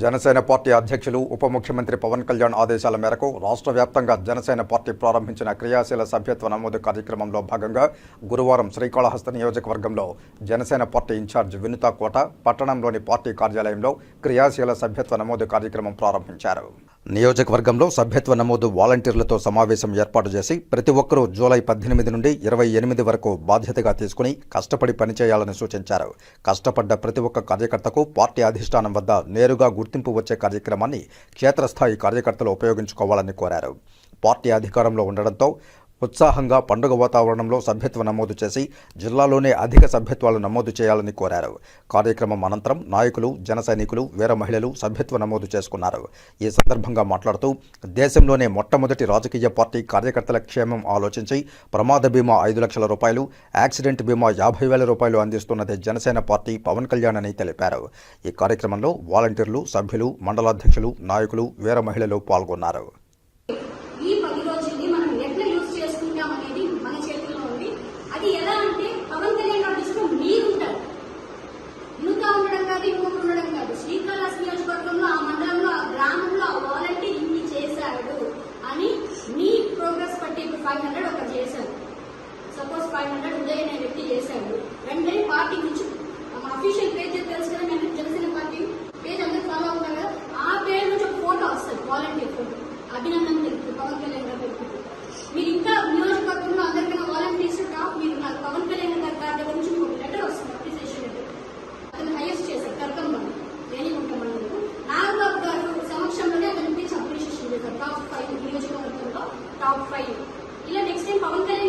Janasena party అధ్యక్షులు ఉప ముఖ్యమంత్రి పవన్ కళ్యాణ్ ఆదేశాల మేరకు రాష్ట్ర వ్యాప్తంగా జనసేన పార్టీ ప్రారంభించిన క్రియాశీల సభ్యత్వ నమోదు కార్యక్రమంలో భాగంగా గురువారం శ్రీకాళహస్తి నియోజకవర్గంలో Janasena party in charge Vinutha Kota పట్టణంలోని పార్టీ కార్యాలయంలో క్రియాశీల సభ్యత్వ నమోదు కార్యక్రమం ప్రారంభించారు. నియోజకవర్గంలో సభ్యత్వ నమోదు వాలంటీర్లతో సమావేశం ఏర్పాటు చేసి ప్రతి ఒక్కరూ జూలై పద్దెనిమిది నుండి ఇరవై ఎనిమిది వరకు బాధ్యతగా తీసుకుని కష్టపడి పనిచేయాలని సూచించారు. కష్టపడ్డ ప్రతి ఒక్క కార్యకర్తకు పార్టీ అధిష్టానం వద్ద నేరుగా గుర్తింపు వచ్చే కార్యక్రమాన్ని క్షేత్రస్థాయి కార్యకర్తలు ఉపయోగించుకోవాలని కోరారు. పార్టీ అధికారంలో ఉండడంతో ఉత్సాహంగా పండుగ వాతావరణంలో సభ్యత్వ నమోదు చేసి జిల్లాలోనే అధిక సభ్యత్వాలు నమోదు చేయాలని కోరారు. కార్యక్రమం అనంతరం నాయకులు జన సైనికులు వీర మహిళలు సభ్యత్వ నమోదు చేసుకున్నారు. ఈ సందర్భంగా మాట్లాడుతూ దేశంలోనే మొట్టమొదటి రాజకీయ పార్టీ కార్యకర్తల క్షేమం ఆలోచించి ప్రమాద బీమా ఐదు లక్షల రూపాయలు యాక్సిడెంట్ బీమా యాభై వేల రూపాయలు అందిస్తున్నది జనసేన పార్టీ పవన్ కళ్యాణ్ అని తెలిపారు. ఈ కార్యక్రమంలో వాలంటీర్లు సభ్యులు మండలాధ్యక్షులు నాయకులు వీర మహిళలు పాల్గొన్నారు. కాదు ఇంకొకరు ఉండడం కాదు. శ్రీకాళహస్తి నియోజకవర్గంలో ఆ మండలంలో ఆ గ్రామంలో ఆ వాలంటీర్ ఇన్ని చేశాడు అని మీ ప్రోగ్రెస్ పట్టి ఇప్పుడు ఫైవ్ హండ్రెడ్ ఒకటి చేశారు సపోజ్ ఫైవ్ హండ్రెడ్ ఉదయ్ అనే వ్యక్తి చేశాడు. వెంటనే పార్టీకి ಟಾಪ್ ಫೈವ್ ಇಲ್ಲ ನೆಕ್ಸ್ಟ್ ಟೈಮ್ ಪವನ್ ಕಲ್ಯಾಣ್